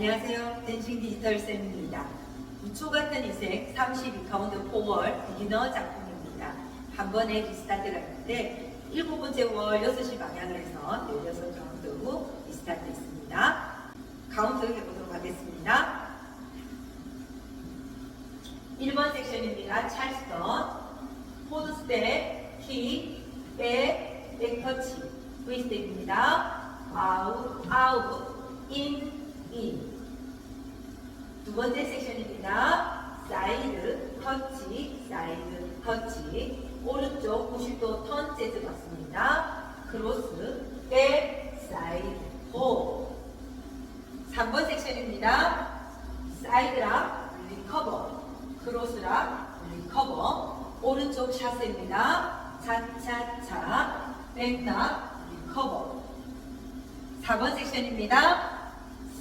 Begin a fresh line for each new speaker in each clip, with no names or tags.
안녕하세요. 댄싱 디지털 쌤입니다. 부초 같은 이색 32카운트 4월 비기너 작품입니다. 한 번에 리스타트를 하는데 7번째 월 6시 방향에서 16카운트 후 리스타트 했습니다. 카운트 해보도록 하겠습니다. 1번 섹션입니다. 찰스턴, 포드 스텝, 킥, 백, 백터치, V 스텝입니다. 아웃, 아웃, 인, 번째 섹션입니다. 사이드, 터치, 사이드, 터치. 오른쪽 90도 턴 재즈 맞습니다. 크로스, 백, 사이드, 호. 3번 섹션입니다. 사이드락, 리커버. 크로스락, 리커버. 오른쪽 샷입니다. 차차차, 백락, 리커버. 4번 섹션입니다.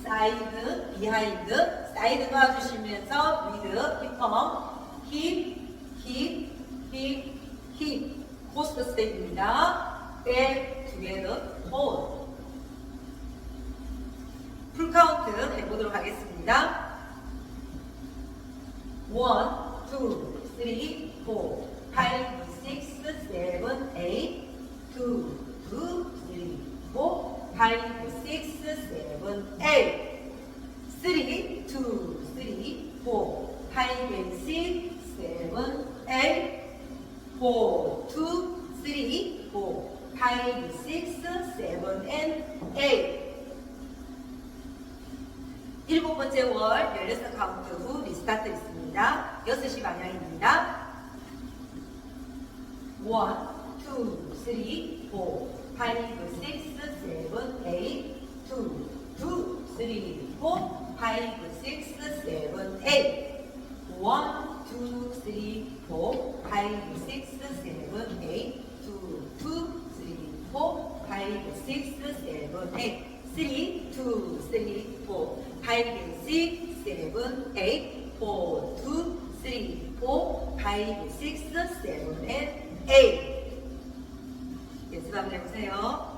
사이드, 비하인드, 사이드 도와주시면서 위드, 힙펌, 힙, 힙, 힙, 힙, 코스트 스텝입니다. 백두개더 홀. 풀카운트 해보도록 하겠습니다. 원, 투, 쓰리, 포, 파이브, 식스, 세븐, 에잇, 투, 투, 쓰리, 포, 파이브, six, seven, and eight. 일곱 번째 월 열여섯 카운트 후 리스타트 있습니다. 6시 방향입니다. 1, 2, 3, 4, 5, 6, 7, 8, 2, 2, 3, 4, 5, 6, 7, 8. 1, 2, 3, 4, 5, 6, 7, 8. 2, 2, 3, 4, 5, 6, 7, 8. 3, 2, 3, 4, 5, 6, 7, 8. 4, 2, 3, 4, 5, 6, 7, 8. 8. 연습 한번 해보세요.